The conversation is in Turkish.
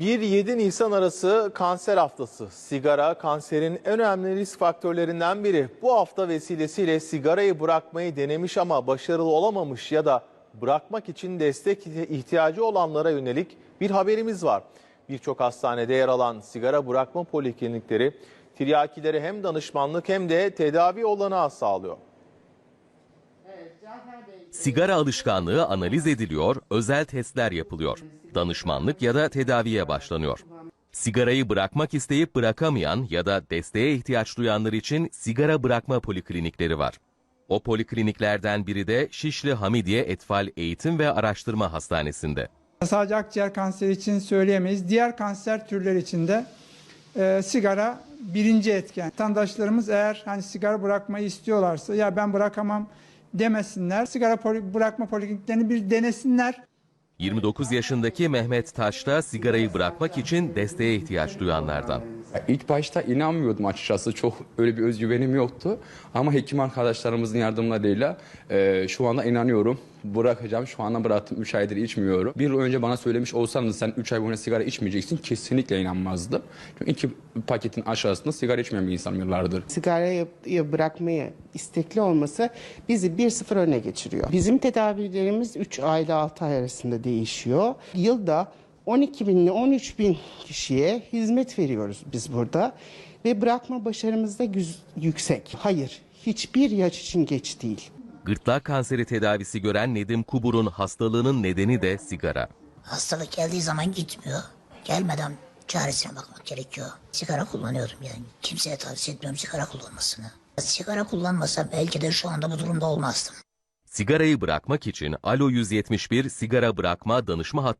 1-7 Nisan arası kanser haftası. Sigara kanserin en önemli risk faktörlerinden biri. Bu hafta vesilesiyle sigarayı bırakmayı denemiş ama başarılı olamamış ya da bırakmak için destek ihtiyacı olanlara yönelik bir haberimiz var. Birçok hastanede yer alan sigara bırakma poliklinikleri tiryakilere hem danışmanlık hem de tedavi olanağı sağlıyor. Sigara alışkanlığı analiz ediliyor, özel testler yapılıyor. Danışmanlık ya da tedaviye başlanıyor. Sigarayı bırakmak isteyip bırakamayan ya da desteğe ihtiyaç duyanlar için sigara bırakma poliklinikleri var. O polikliniklerden biri de Şişli Hamidiye Etfal Eğitim ve Araştırma Hastanesi'nde. Sadece akciğer kanseri için söyleyemeyiz. Diğer kanser türleri için de e, sigara birinci etken. Vatandaşlarımız eğer hani sigara bırakmayı istiyorlarsa ya ben bırakamam demesinler. Sigara poli- bırakma polikliniklerini bir denesinler. 29 yaşındaki Mehmet Taş da sigarayı bırakmak için desteğe ihtiyaç duyanlardan. İlk başta inanmıyordum açıkçası. Çok öyle bir özgüvenim yoktu. Ama hekim arkadaşlarımızın yardımlarıyla e, şu anda inanıyorum. Bırakacağım. Şu anda bıraktım. 3 aydır içmiyorum. Bir yıl önce bana söylemiş olsanız sen 3 ay boyunca sigara içmeyeceksin. Kesinlikle inanmazdım. Çünkü iki paketin aşağısında sigara içmeyen bir insanım yıllardır. sigarayı bırakmaya istekli olması bizi 1-0 öne geçiriyor. Bizim tedavilerimiz 3 ay ile 6 ay arasında değişiyor. Yılda 12 bin ile 13 bin kişiye hizmet veriyoruz biz burada. Ve bırakma başarımız da güz- yüksek. Hayır, hiçbir yaş için geç değil. Gırtlak kanseri tedavisi gören Nedim Kubur'un hastalığının nedeni de sigara. Hastalık geldiği zaman gitmiyor. Gelmeden çaresine bakmak gerekiyor. Sigara kullanıyorum yani. Kimseye tavsiye etmiyorum sigara kullanmasını. Sigara kullanmasam belki de şu anda bu durumda olmazdım. Sigarayı bırakmak için Alo 171 sigara bırakma danışma hattı